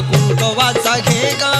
कुंकवाचा घेगा.